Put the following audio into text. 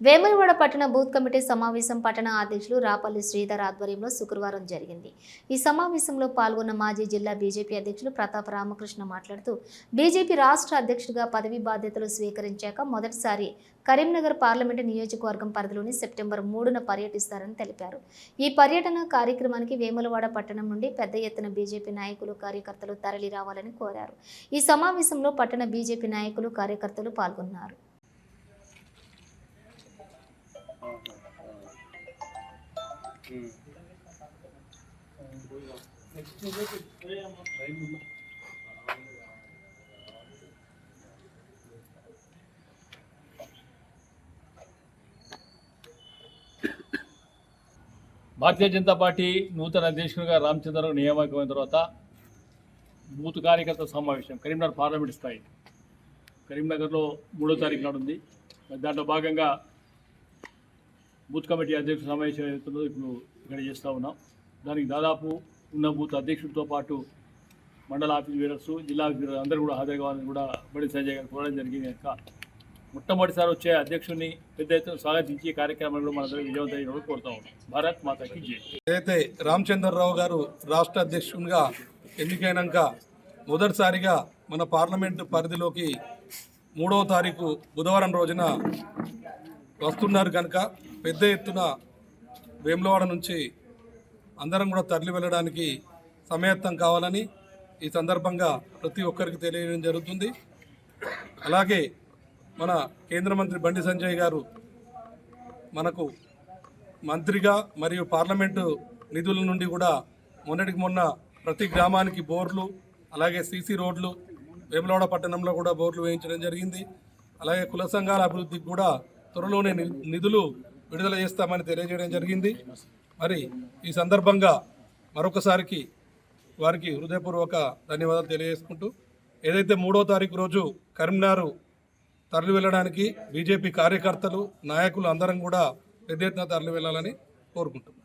వేములవాడ పట్టణ booth committee సమావేశం పట్టణ అధ్యక్షులు రాపల్లి శ్రీధర్ ఆధ్వర్యంలో శుక్రవారం జరిగింది. ఈ సమావేశంలో పాల్గొన్న మాజీ జిల్లా బీజేపీ అధ్యక్షులు ప్రతాప్ రామకృష్ణ మాట్లాడుతూ బీజేపీ రాష్ట్ర అధ్యక్షుడిగా పదవి బాధ్యతలు స్వీకరించాక మొదటిసారి కరీంనగర్ పార్లమెంటు నియోజకవర్గం పరిధిలోని సెప్టెంబర్ మూడున పర్యటిస్తారని తెలిపారు. ఈ పర్యటన కార్యక్రమానికి వేములవాడ పట్టణం నుండి పెద్ద ఎత్తున బీజేపీ నాయకులు కార్యకర్తలు తరలి రావాలని కోరారు. ఈ సమావేశంలో పట్టణ బీజేపీ నాయకులు కార్యకర్తలు పాల్గొన్నారు. భారతీయ జనతా పార్టీ నూతన అధ్యక్షుడిగా రామచంద్రరావు నియామకమైన తర్వాత బూత్ కార్యకర్త సమావేశం కరీంనగర్ పార్లమెంట్ స్థాయి. కరీంనగర్లో మూడో తారీఖు నాడు ఉంది దాంట్లో భాగంగా బూత్ కమిటీ అధ్యక్షుడు సమావేశం ఇప్పుడు ఇక్కడ చేస్తూ ఉన్నాం. దానికి దాదాపు ఉన్న బూత్ అధ్యక్షుడితో పాటు మండల ఆఫీస్ వీరర్స్ జిల్లా ఆఫీస్ అందరూ కూడా హాజరు కావాలని కూడా బడి సంజయ్ గారు కోరడం జరిగింది కనుక మొట్టమొదటిసారి వచ్చే అధ్యక్షుడిని పెద్ద ఎత్తున స్వాగతించి కార్యక్రమంలో మనందరూ విజయవంతం కోరుతా ఉన్నాం. భారత్ మాతకి జై. ఏదైతే రామచంద్రరావు గారు రాష్ట్ర అధ్యక్షునిగా ఎన్నికైనాక మొదటిసారిగా మన పార్లమెంటు పరిధిలోకి మూడవ తారీఖు బుధవారం రోజున వస్తున్నారు కనుక పెద్ద ఎత్తున వేములవాడ నుంచి అందరం కూడా తరలి వెళ్ళడానికి సమయత్తం కావాలని ఈ సందర్భంగా ప్రతి ఒక్కరికి తెలియడం జరుగుతుంది. అలాగే మన కేంద్ర మంత్రి బండి సంజయ్ గారు మనకు మంత్రిగా మరియు పార్లమెంటు నిధుల నుండి కూడా మొన్నటికి మొన్న ప్రతి గ్రామానికి బోర్లు అలాగే సీసీ రోడ్లు వేములవాడ పట్టణంలో కూడా బోర్లు వేయించడం జరిగింది. అలాగే కుల సంఘాల అభివృద్ధికి కూడా త్వరలోనే ని- నిధులు విడుదల చేస్తామని తెలియజేయడం జరిగింది. మరి ఈ సందర్భంగా మరొకసారికి వారికి హృదయపూర్వక ధన్యవాదాలు తెలియజేసుకుంటూ ఏదైతే మూడో తారీఖు రోజు కరీంనగర్ తరలి వెళ్ళడానికి బీజేపీ కార్యకర్తలు నాయకులు అందరం కూడా పెద్ద ఎత్తున తరలి వెళ్ళాలని కోరుకుంటున్నాం.